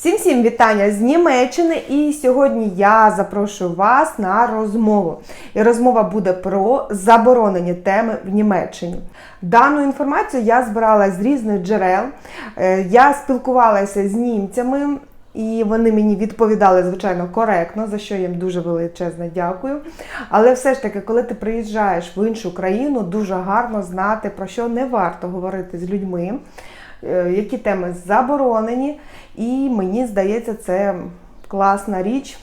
Всім всім вітання з Німеччини, і сьогодні я запрошую вас на розмову. І розмова буде про заборонені теми в Німеччині. Дану інформацію я збирала з різних джерел. Е, Я спілкувалася з німцями. І вони мені відповідали, звичайно, коректно, за що їм дуже величезне дякую. Але все ж таки, коли ти приїжджаєш в іншу країну, дуже гарно знати, про що не варто говорити з людьми, які теми заборонені. І мені здається, це класна річ.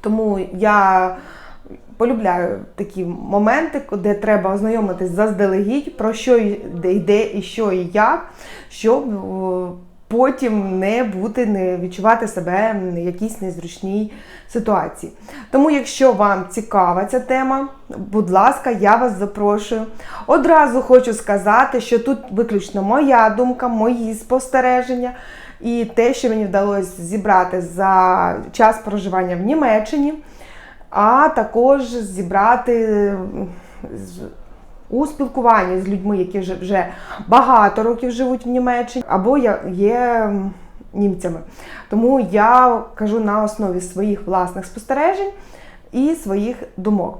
Тому я полюбляю такі моменти, де треба ознайомитись заздалегідь, про що йде і що і як, щоб потім не бути, не відчувати себе в якійсь незручній ситуації. Тому, якщо вам цікава ця тема, будь ласка, я вас запрошую. Одразу хочу сказати, що тут виключно моя думка, мої спостереження. І те, що мені вдалося зібрати за час проживання в Німеччині, а також зібрати у спілкуванні з людьми, які вже- багато років живуть в Німеччині, або є німцями. Тому я кажу на основі своїх власних спостережень і своїх думок.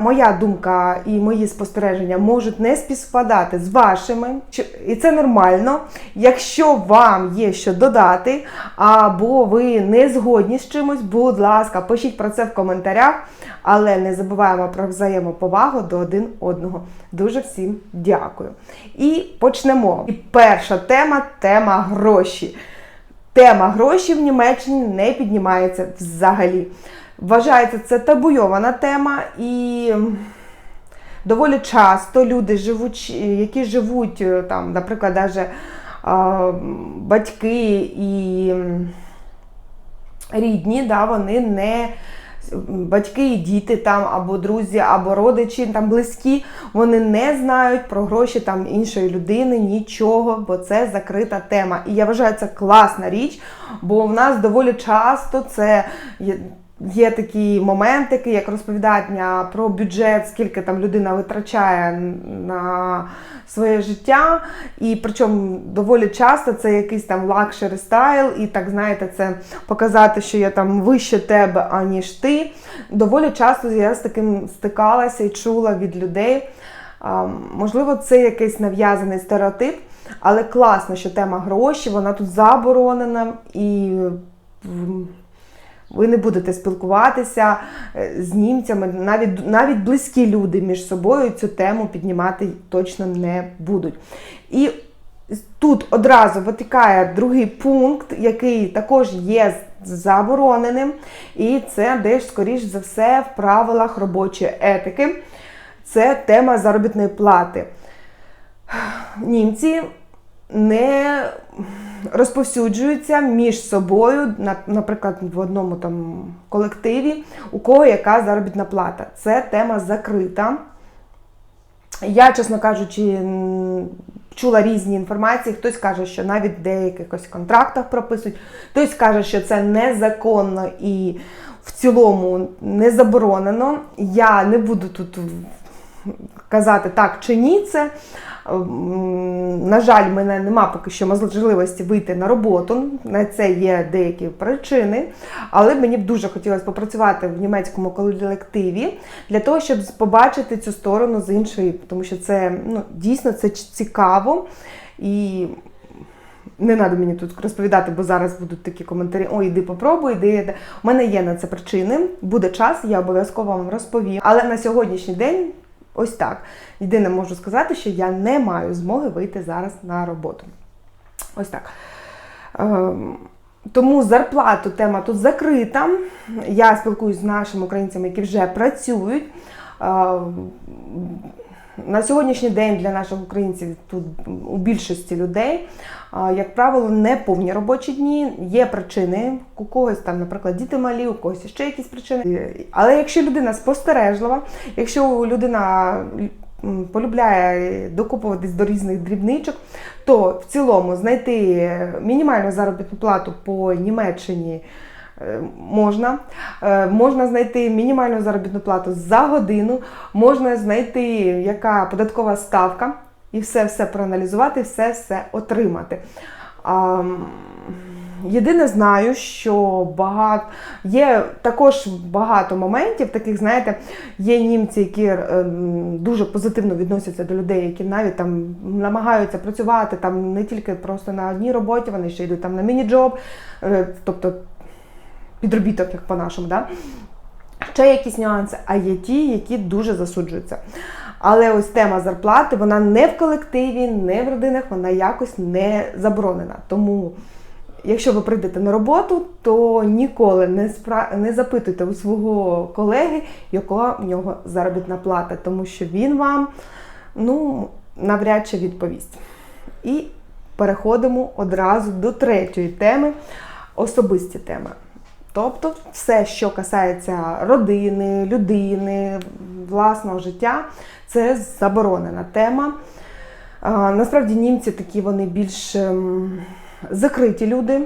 Моя думка і мої спостереження можуть не співпадати з вашими, і це нормально. Якщо вам є що додати, або ви не згодні з чимось, будь ласка, пишіть про це в коментарях, але не забуваємо про взаємоповагу до один одного. Дуже всім дякую. І почнемо. І перша тема тема гроші. Тема гроші в Німеччині не піднімається взагалі. Вважається це табуйована тема, і доволі часто люди, живуть, які живуть е, там, наприклад, даже а, батьки і рідні, да, вони не. Батьки і діти там, або друзі, або родичі там близькі, вони не знають про гроші там іншої людини, нічого, бо це закрита тема. І я вважаю, це класна річ, бо в нас доволі часто це є, такі моментики, як розповідання про бюджет, скільки там людина витрачає на своє життя. І причому доволі часто це якийсь там лакшері стайл, і так знаєте, це показати, що я там вище тебе, аніж ти. Доволі часто я з таким стикалася і чула від людей. Можливо, це якийсь нав'язаний стереотип, але класно, що тема гроші, вона тут заборонена і. Ви не будете спілкуватися е, з німцями, навіть, навіть близькі люди між собою цю тему піднімати точно не будуть. І тут одразу витікає другий пункт, який також є забороненим, і це десь, скоріш за все, в правилах робочої етики. Це тема заробітної плати. Німці не розповсюджуються між собою, наприклад, в одному там колективі, у кого яка заробітна плата. Це тема закрита. Я, чесно кажучи, чула різні інформації. Хтось каже, що навіть в деяких контрактах прописують, хтось каже, що це незаконно і в цілому не заборонено. Я не буду тут казати так чи ні це. На жаль, мене нема поки що можливості вийти на роботу. На це є деякі причини. Але мені б дуже хотілося попрацювати в німецькому колективі для того, щоб побачити цю сторону з іншої, тому що це ну, дійсно це цікаво. І не треба мені тут розповідати, бо зараз будуть такі коментарі: ой, іди попробуй, іди. У мене є на це причини. Буде час, я обов'язково вам розповім. Але на сьогоднішній день ось так. Єдине можу сказати, що я не маю змоги вийти зараз на роботу. Ось так. Ем, Тому зарплату тема тут закрита. Я спілкуюся з нашими українцями, які вже працюють. На сьогоднішній день для наших українців тут у більшості людей, як правило, не повні робочі дні. Є причини, у когось там, наприклад, діти малі, у когось ще якісь причини. Але якщо людина спостережлива, якщо людина полюбляє докупуватись до різних дрібничок, то в цілому знайти мінімальну заробітну плату по Німеччині можна. Е, Можна знайти мінімальну заробітну плату за годину, можна знайти, яка податкова ставка, і все все проаналізувати, все все отримати. Єдине знаю, що багато є також багато моментів, таких, знаєте, є німці, які е, дуже позитивно відносяться до людей, які навіть там намагаються працювати там не тільки просто на одній роботі, вони ще йдуть там на міні-джоб, е, тобто підробіток, як по-нашому. Да? Ще якісь нюанси, а є ті, які дуже засуджуються. Але ось тема зарплати, вона не в колективі, не в родинах, вона якось не заборонена. Тому, якщо ви прийдете на роботу, то ніколи не спра... не запитуйте у свого колеги, яка в нього заробітна плата, тому що він вам ну, навряд чи відповість. І переходимо одразу до третьої теми особисті теми. Тобто все, що касається родини, людини, власного життя, це заборонена тема. Насправді німці такі вони більш ем, закриті люди,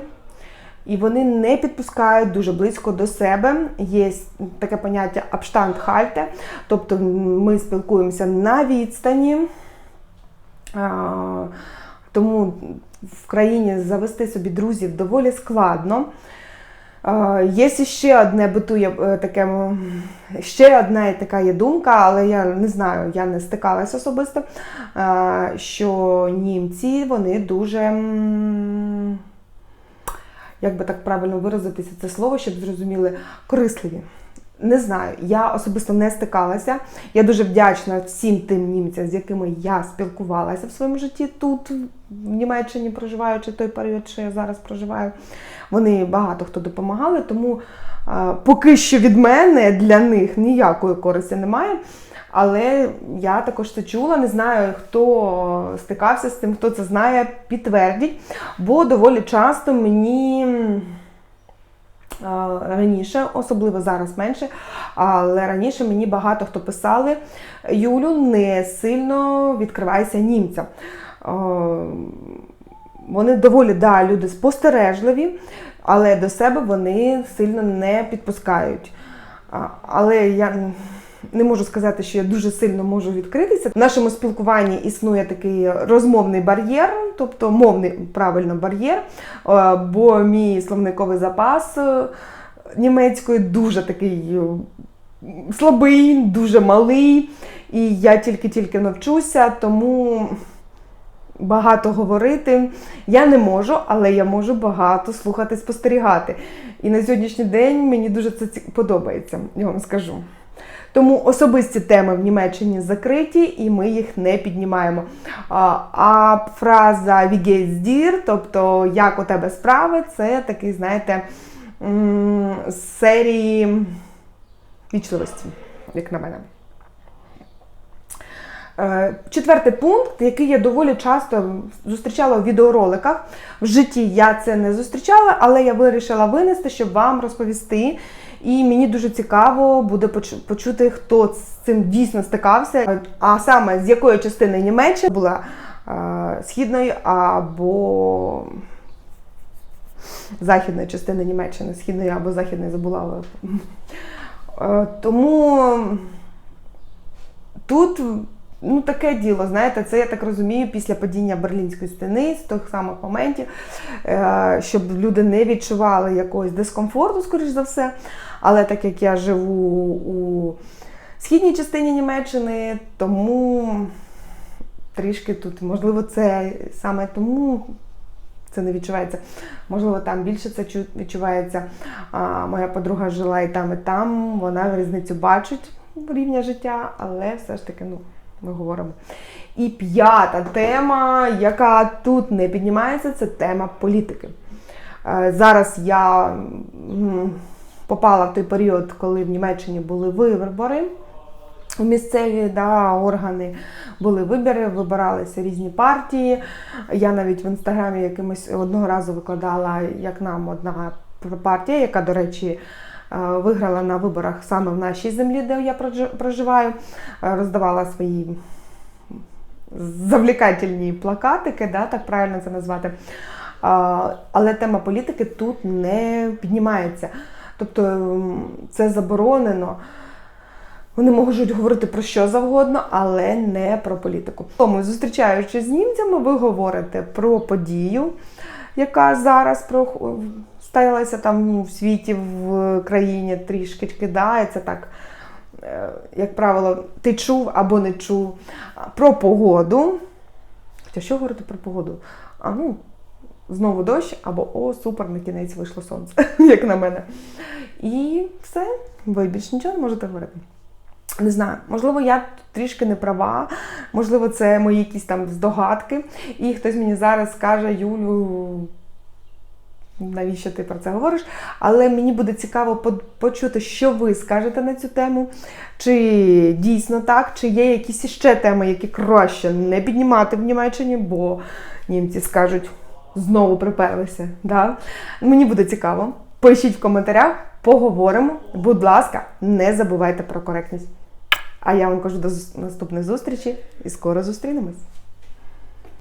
і вони не підпускають дуже близько до себе. Є таке поняття Abstandhalte, тобто ми спілкуємося на відстані. Тому в країні завести собі друзів доволі складно. Є ще одне битує е, таке, ще одна така є думка, але я не знаю, я не стикалася особисто, е, що німці вони дуже, як би так правильно виразитися це слово, щоб зрозуміли, корисливі. Не знаю, я особисто не стикалася. Я дуже вдячна всім тим німцям, з якими я спілкувалася в своєму житті тут, в Німеччині, проживаючи той період, що я зараз проживаю. Вони багато хто допомагали, тому поки що від мене для них ніякої користі немає. Але я також це чула, не знаю, хто стикався з тим, хто це знає, підтвердіть. Бо доволі часто мені раніше, особливо зараз менше, але раніше мені багато хто писали: Юлю, не сильно відкривайся німцям. Вони доволі да, люди спостережливі, але до себе вони сильно не підпускають. Але я не можу сказати, що я дуже сильно можу відкритися. В нашому спілкуванні існує такий розмовний бар'єр, тобто мовний правильно бар'єр, бо мій словниковий запас е, німецької дуже такий е, слабий, дуже малий, і я тільки-тільки навчуся, тому багато говорити я не можу, але я можу багато слухати, спостерігати. І на сьогоднішній день мені дуже це подобається, я вам скажу. Тому особисті теми в Німеччині закриті, і ми їх не піднімаємо. А, фраза «Wie geht's dir», тобто як у тебе справи, це такий, знаєте, серії вічливості, як на мене. Е, Четвертий пункт, який я доволі часто зустрічала у відеороликах. В житті я це не зустрічала, але я вирішила винести, щоб вам розповісти. І мені дуже цікаво буде почути, хто з цим дійсно стикався, а саме з якої частини Німеччини була е, східної або західної частини Німеччини, східної або західної забула. Е, Тому тут ну, таке діло, знаєте, це я так розумію, після падіння Берлінської стіни, з тих самих моментів, е, щоб люди не відчували якогось дискомфорту, скоріш за все. Але так як я живу у східній частині Німеччини, тому трішки тут, можливо, це саме тому. Це не відчувається. Можливо, там більше це відчувається. А, моя подруга жила і там, і там. Вона різницю бачить рівня життя, але все ж таки, ну, ми говоримо. І п'ята тема, яка тут не піднімається, це тема політики. Е, Зараз я попала в той період, коли в Німеччині були вибори. У місцеві да, органи були вибори, вибиралися різні партії. Я навіть в інстаграмі якимось одного разу викладала, як нам одна партія, яка, до речі, виграла на виборах саме в нашій землі, де я проживаю, е, роздавала свої завлікательні плакатики, да, так правильно це назвати. А, Але тема політики тут не піднімається. Тобто це заборонено. Вони можуть говорити про що завгодно, але не про політику. Тому, зустрічаючись з німцями, ви говорите про подію, яка зараз про сталася там ну, в світі, в країні трішки кидається так. е, Як правило, ти чув або не чув про погоду. Хоча що говорити про погоду? А ну, знову дощ, або о, супер, на кінець вийшло сонце, як на мене. І все, ви більше нічого не можете говорити. Не знаю, можливо, я трішки не права, можливо, це мої якісь там здогадки. І хтось мені зараз скаже, Юлю, навіщо ти про це говориш? Але мені буде цікаво почути, що ви скажете на цю тему. Чи дійсно так, чи є якісь іще теми, які краще не піднімати в Німеччині, бо німці скажуть, знову приперлися. Да? Мені буде цікаво. Пишіть в коментарях, поговоримо. Будь ласка, не забувайте про коректність. А я вам кажу до наступних зустрічей і скоро зустрінемось.